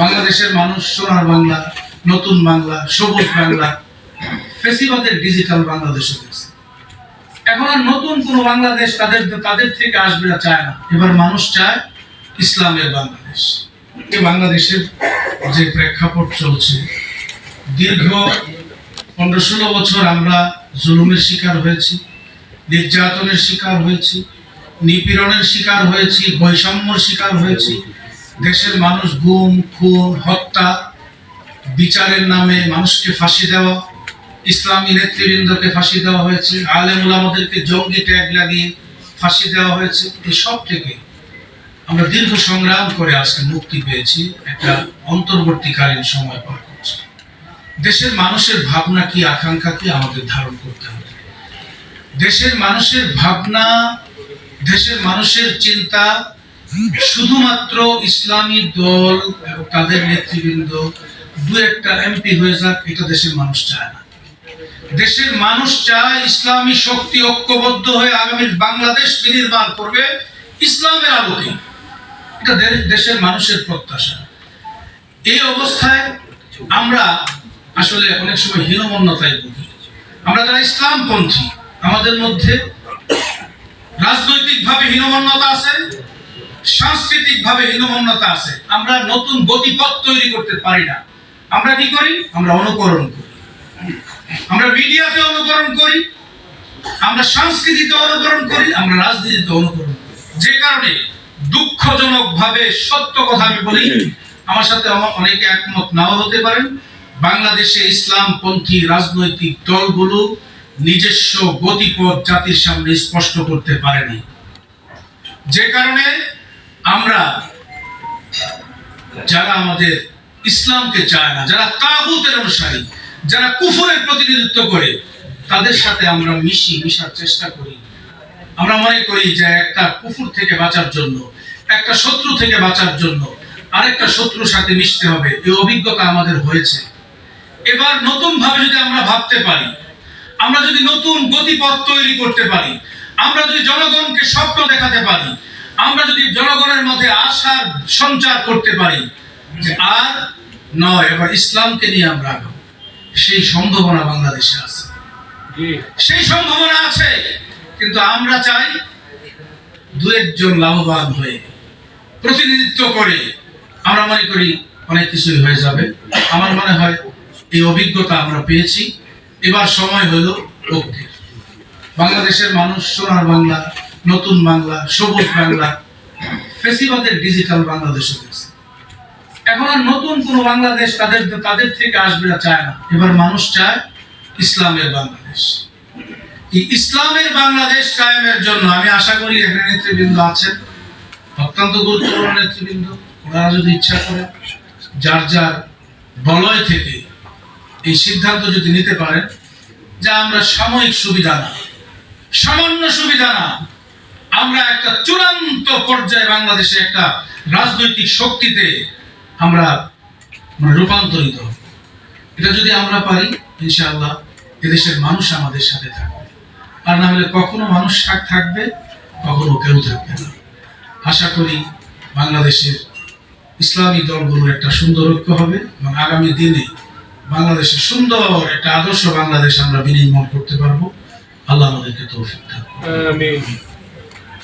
বাংলাদেশের মানুষ সোনার বাংলা, নতুন বাংলা, সবুজ বাংলা, ফেসিবাদের ডিজিটাল বাংলাদেশে দেখছে। এখন আর নতুন কোনো বাংলাদেশ তাদের তাদের থেকে আসবে না, চায় না। এবার মানুষ চায় ইসলামের বাংলাদেশ। এই বাংলাদেশের যে প্রেক্ষাপট চলছে, দীর্ঘ পনেরো ষোলো বছর আমরা জুলুমের শিকার হয়েছি, নির্যাতনের শিকার হয়েছি, নিপীড়নের শিকার হয়েছি, বৈষম্যর শিকার হয়েছি দেশের মানুষ গুম, খুন, হত্যা, বিচারের নামে মানুষকে ফাঁসি দেওয়া, ইসলামী নেতৃবৃন্দকে ফাঁসি দেওয়া হয়েছে আলেম ওলামাদেরকে জঙ্গি ট্যাগ লাগিয়ে ফাঁসি দেওয়া হয়েছে, এসব থেকে আমরা দীর্ঘ সংগ্রাম করে আজকে মুক্তি পেয়েছি, একটা অন্তর্বর্তীকালীন সময় পার করছি। দেশের মানুষের ভাবনা কি, আকাঙ্ক্ষা কি, আমাদের ধারণ করতে হবে। দেশের মানুষের ভাবনা, দেশের মানুষের চিন্তা শুধুমাত্র ইসলামী দল এবং তাদের নেতৃবৃন্দ, দু একটা এমপি হয়ে যাক, এটা দেশের মানুষ চায় না। দেশের মানুষ চায় ইসলামী শক্তি ঐক্যবদ্ধ হয়ে আগামী বাংলাদেশ বিনির্মাণ করবে। ইসলামের আলোকে। এটা দেশের মানুষের প্রত্যাশা। এই অবস্থায় আমরা আসলে অনেক সময় হীনমন্যতায় ভুগি। আমরা যারা ইসলামপন্থী, আমাদের মধ্যে রাজনৈতিকভাবে হীনমন্যতা আছে সাংস্কৃতিকভাবে হীনমন্যতা আছে। আমরা নতুন গতিপথ তৈরি করতে পারি না। আমরা কি করি? আমরা অনুকরণ করি। আমরা মিডিয়াতে অনুকরণ করি। আমরা সংস্কৃতিতে অনুকরণ করি। আমরা রাজনীতিতে অনুকরণ করি। যে কারণে দুঃখজনক ভাবে সত্য কথা আমি বলি, আমার সাথে অনেকে একমত নাও হতে পারেন। বাংলাদেশে ইসলামপন্থী রাজনৈতিক দলগুলো নিজস্ব গতিপথ জাতির সামনে স্পষ্ট করতে পারেনি। যে কারণে আমরা যারা আমাদের ইসলামকে চায় না, যারা তাগুতের অনুসারী, যারা কুফরের প্রতিনিধিত্ব করে, তাদের সাথে আমরা মিশি, মিশার চেষ্টা করি। আমরা মনে করি যে একটা কুফুর থেকে বাঁচার জন্য, একটা শত্রু থেকে বাঁচার জন্য আরেকটা শত্রুর সাথে মিশতে হবে। এই অভিজ্ঞতা আমাদের হয়েছে। এবার নতুন ভাবে যদি আমরা ভাবতে পারি, আমরা যদি নতুন গতিপথ তৈরি করতে পারি, আমরা যদি জনগণকে স্বপ্ন দেখাতে পারি আমরা যদি জনগণের মধ্যে আশার সঞ্চার করতে পারি যে আর নয় এবার ইসলামকে নিয়ে আমরা আগাবো। সেই সম্ভাবনা বাংলাদেশে আছে। সেই সম্ভাবনা আছে কিন্তু আমরা চাই দু একজন লাভবান হয়ে প্রতিনিধিত্ব করে আমরা মনে করি অনেক কিছুই হয়ে যাবে। আমার মনে হয় এই অভিজ্ঞতা আমরা পেয়েছি। এবার সময় হলো ঐক্যের বাংলাদেশের মানুষ সোনার বাংলা নতুন বাংলা, সবুজ বাংলা, ফেসিবাদের ডিজিটাল বাংলাদেশে দেখছে। এখন আর নতুন কোনো বাংলাদেশ তাদের তাদের থেকে আসবে না, চায় না। এবার মানুষ চায় ইসলামের বাংলাদেশ। এই ইসলামের বাংলাদেশ কায়েমের জন্য আমি আশা করি এখানে নেতৃবৃন্দ আছেন। অত্যন্ত গুরুত্বপূর্ণ নেতৃবৃন্দ, ওনারা যদি ইচ্ছা করে, যার যার বলয় থেকে এই সিদ্ধান্ত যদি নিতে পারেন, যে আমরা সাময়িক সুবিধা না, সামান্য সুবিধা না আমরা একটা চূড়ান্ত পর্যায়ে বাংলাদেশে একটা রাজনৈতিক শক্তিতে আমরা মানে রূপান্তরিত এটা যদি আমরা পারি, ইনশাআল্লাহ এদেশের মানুষ আমাদের সাথে থাকবে। আর না হলে কখনো মানুষ থাকবে, কখনো কেউ থাকবে না। আশা করি বাংলাদেশের ইসলামী দলগুলোর একটা সুন্দর ঐক্য হবে এবং আগামী দিনে বাংলাদেশের সুন্দর একটা আদর্শ বাংলাদেশ আমরা বিনির্মাণ করতে পারব। আল্লাহ আমাদেরকে তৌফিক থাকবে